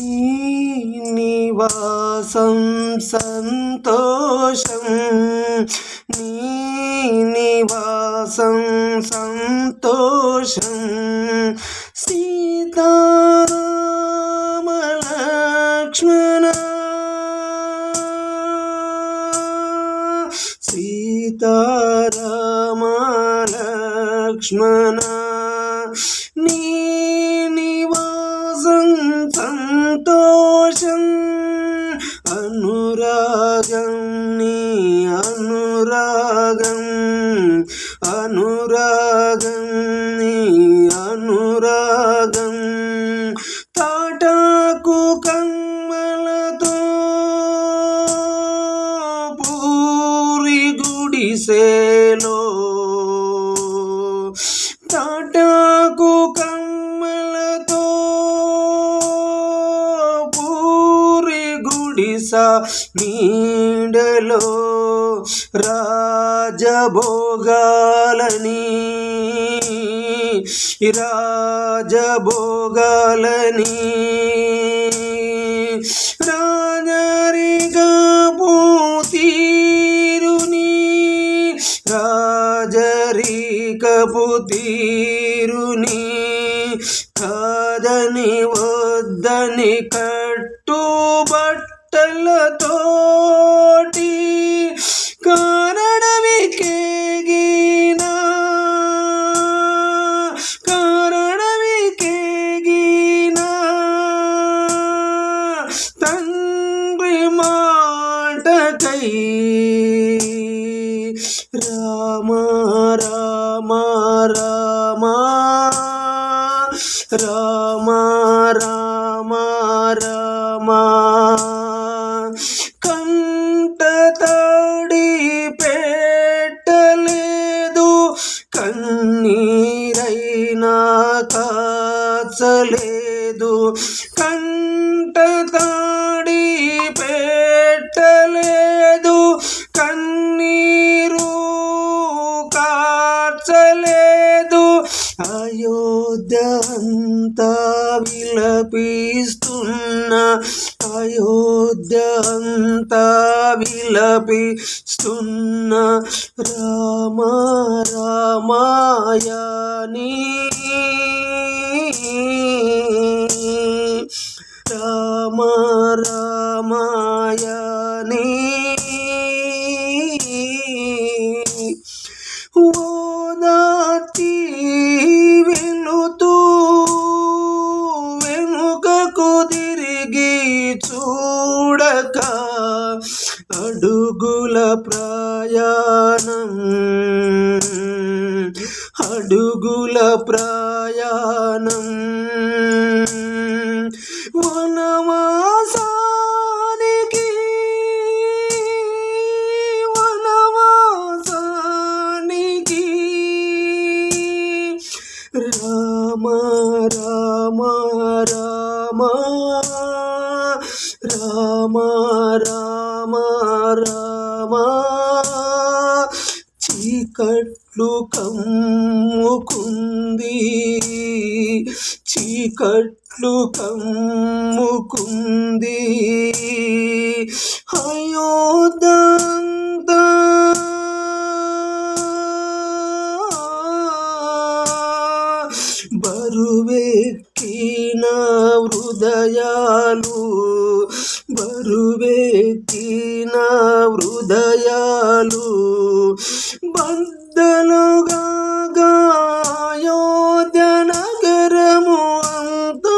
నీ నివాసం సంతోషం. నీ నివాసం సంతోషం. సీతారామ సీతారామ లక్ష్మణ నీ సంతోషం. అనురాగం నీ అనురాగం. అనురాగం నీ అనురాగం. తాటాకు కమ్మలతో పూరి గుడిసేలో తాటాకు గుడిస నీడలో రాజభోగాలని రాజభోగాలని. రాజరిగా పోతీరుని రాజరికపు తీరుని కాదని వద్దని కట్టుబట్టలతోటి కారణమి కేగినా కారణమి కేగినా తండ్రి మాటకై రామ రామ రామ రామ రామ రామ కంట కంట తాడి పెట్టలేదు కన్నీరు కార్చలేదు. అయోధ్య అంతా విలపిస్తున్న అయోధ్య అంతా విలపిస్తున్న రామ రామాయణీ. వెనుకకు తిరిగి చూడక అడుగుల ప్రయాణం. అడుగుల ప్రయాణం. వనవాసానికి వనవాసానికి. రామ రామ రామ రామ రామ రామ. చీకట్లు కమ్ముకుంది. చీకట్లు కమ్ముకుంది. అయోదంత బరువెక్కిన హృదయాలు బరువేకి నా హృదయాలు బద్దలుగా అయోధ్య నగరము అంతా.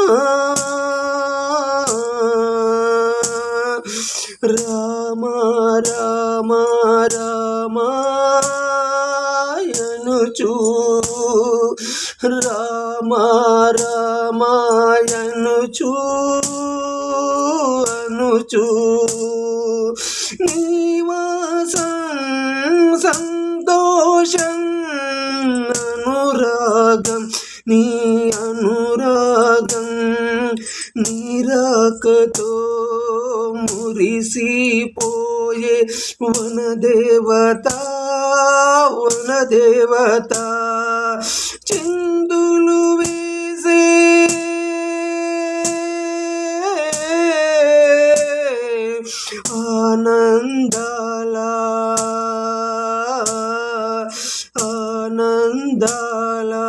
రామ రామ రామాయనుచు రామ రామాయనుచు అనుచు నివాసం సంతోషం అనురాగం నీ అనురాగం నిరాకతో మురిసిపోయే వనదేవత వనదేవత. చిందు anandala. Anandala.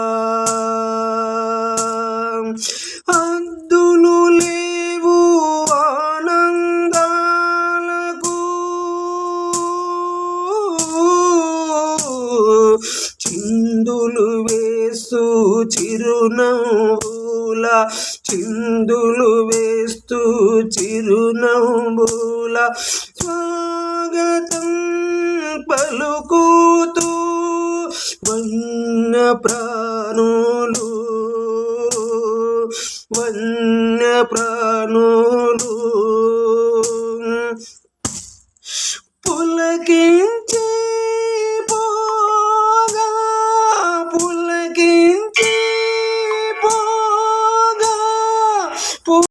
చిరునవ్వుల చిందులు వేస్తూ చిరునవ్వుల స్వాగతం పలుకుతూ వన్న ప్రాణులు వన్య ప్రాణులు. పులకించే